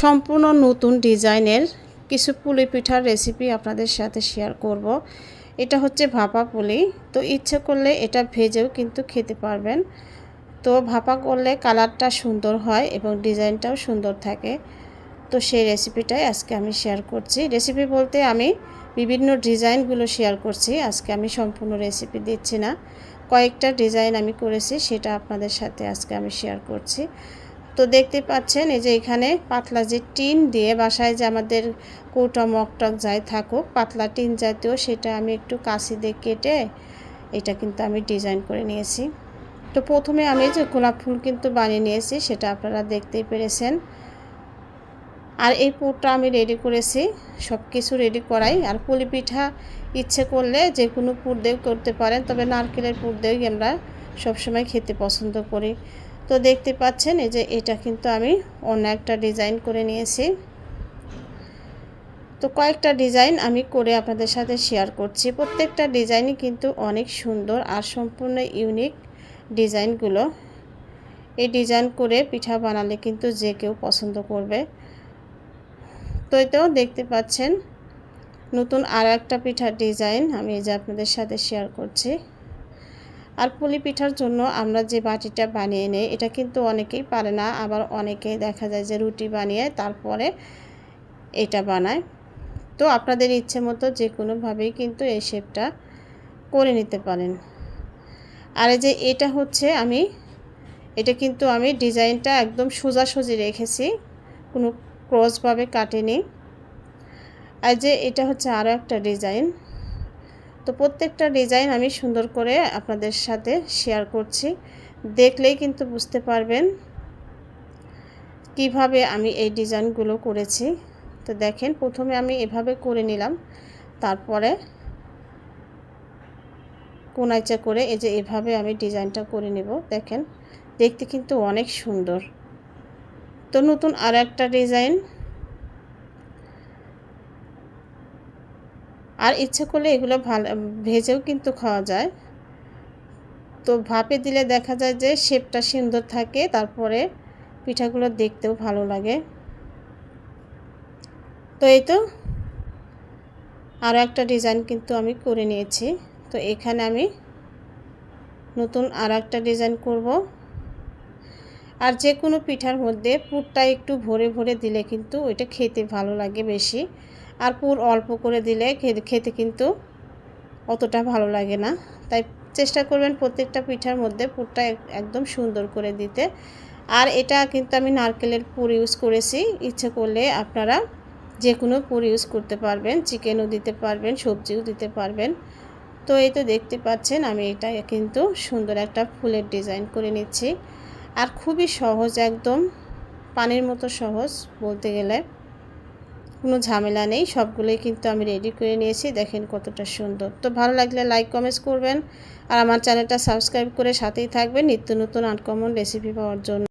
সম্পূর্ণ নতুন ডিজাইনের কিছু পুলি পিঠার রেসিপি আপনাদের সাথে শেয়ার করব। এটা হচ্ছে ভাপা পুলি। তো ইচ্ছে করলে এটা ভেজেও কিন্তু খেতে পারবেন। তো ভাপা করলে কালারটা সুন্দর হয় এবং ডিজাইনটাও সুন্দর থাকে। তো সেই রেসিপিটাই আজকে আমি শেয়ার করছি। রেসিপি বলতে আমি বিভিন্ন ডিজাইনগুলো শেয়ার করছি। আজকে আমি সম্পূর্ণ রেসিপি দিচ্ছি না। কয়েকটা ডিজাইন আমি করেছি, সেটা আপনাদের সাথে আজকে আমি শেয়ার করছি। তো দেখতে পাচ্ছেন, এই যে এখানে পাতলা যে টিন দিয়ে বাসায় যে আমাদের কৌটা মকটক যাই থাকুক, পাতলা টিন জাতীয় সেটা আমি একটু কাশি দিয়ে কেটে এটা কিন্তু আমি ডিজাইন করে নিয়েছি। তো প্রথমে আমি যে গোলাপ ফুল কিন্তু বানিয়ে নিয়েছি, সেটা আপনারা দেখতেই পেরেছেন। আর এই পুরটা আমি রেডি করেছি সব কিছু রেডি করাই। আর পুলি পিঠা ইচ্ছে করলে যে কোনো পুর দিয়েও করতে পারেন, তবে নারকেলের পুর দিয়েও আমরা সবসময় খেতে পছন্দ করি। তো দেখতে পাচ্ছেন, এই যে এটা কিন্তু আমি অন্য একটা ডিজাইন করে নিয়েছি। তো কয়েকটা ডিজাইন আমি করে আপনাদের সাথে শেয়ার করছি। প্রত্যেকটা ডিজাইনই কিন্তু অনেক সুন্দর আর সম্পূর্ণ ইউনিক ডিজাইনগুলো। এই ডিজাইন করে পিঠা বানালে কিন্তু যে কেউ পছন্দ করবে। তো এতেও দেখতে পাচ্ছেন, নতুন আর একটা পিঠার ডিজাইন আমি এই যে আপনাদের সাথে শেয়ার করছি। আর পুলি পিঠার জন্য আমরা যে বাটিটা বানিয়ে নেই, এটা কিন্তু অনেকেই পারে না। আবার অনেকেই দেখা যায় যে রুটি বানিয়ে তারপরে এটা বানায়। তো আপনাদের ইচ্ছে মতো যে কোনোভাবেই কিন্তু এই শেপটা করে নিতে পারেন। আর যে এটা হচ্ছে আমি, এটা কিন্তু আমি ডিজাইনটা একদম সোজাসুজি রেখেছি, কোনো ক্রসভাবে কাটেনি। আর যে এটা হচ্ছে আরও একটা ডিজাইন। তো প্রত্যেকটা ডিজাইন আমি সুন্দর করে আপনাদের সাথে শেয়ার করছি। দেখলেই কিন্তু বুঝতে পারবেন কীভাবে আমি এই ডিজাইনগুলো করেছি। তো দেখেন, প্রথমে আমি এভাবে করে নিলাম, তারপরে কোনাইচা করে এই যে এভাবে আমি ডিজাইনটা করে নেব। দেখেন, দেখতে কিন্তু অনেক সুন্দর। তো নতুন আর একটা ডিজাইন আর ইচ্ছে করলে এগুলো ভালো ভেজেও কিন্তু খাওয়া যায়। তো ভাপে দিলে দেখা যায় যে শেপটা সুন্দর থাকে, তারপরে পিঠাগুলো দেখতেও ভালো লাগে। তো এই তো আরও একটা ডিজাইন কিন্তু আমি করে নিয়েছি। তো এখানে আমি নতুন আর একটা ডিজাইন করব। আর যে কোনো পিঠার মধ্যে পুরটা একটু ভরে ভরে দিলে কিন্তু ওইটা খেতে ভালো লাগে বেশি। আর পুর অল্প করে দিলে খেতে কিন্তু অতটা ভালো লাগে না। তাই চেষ্টা করবেন প্রত্যেকটা পিঠার মধ্যে পুরটা একদম সুন্দর করে দিতে। আর এটা কিন্তু আমি নারকেলের পুর ইউজ করেছি। ইচ্ছে করলে আপনারা যে কোনো পুর ইউজ করতে পারবেন, চিকেনও দিতে পারবেন, সবজিও দিতে পারবেন। তো এই তো দেখতে পাচ্ছেন, আমি এটা কিন্তু সুন্দর একটা ফুলের ডিজাইন করে নিচ্ছি। আর খুবই সহজ একদম, পানির মতো সহজ বলতে গেলে। কোনো ঝামেলা নেই, সবগুলোই কিন্তু আমি রেডি করে নিয়েছি, দেখেন কতটা সুন্দর। তো ভালো লাগলে লাইক কমেন্টস করবেন আর আমার চ্যানেলটা সাবস্ক্রাইব করে সাথেই থাকবেন নিত্য নতুন আনকমন রেসিপি পাওয়ার জন্য।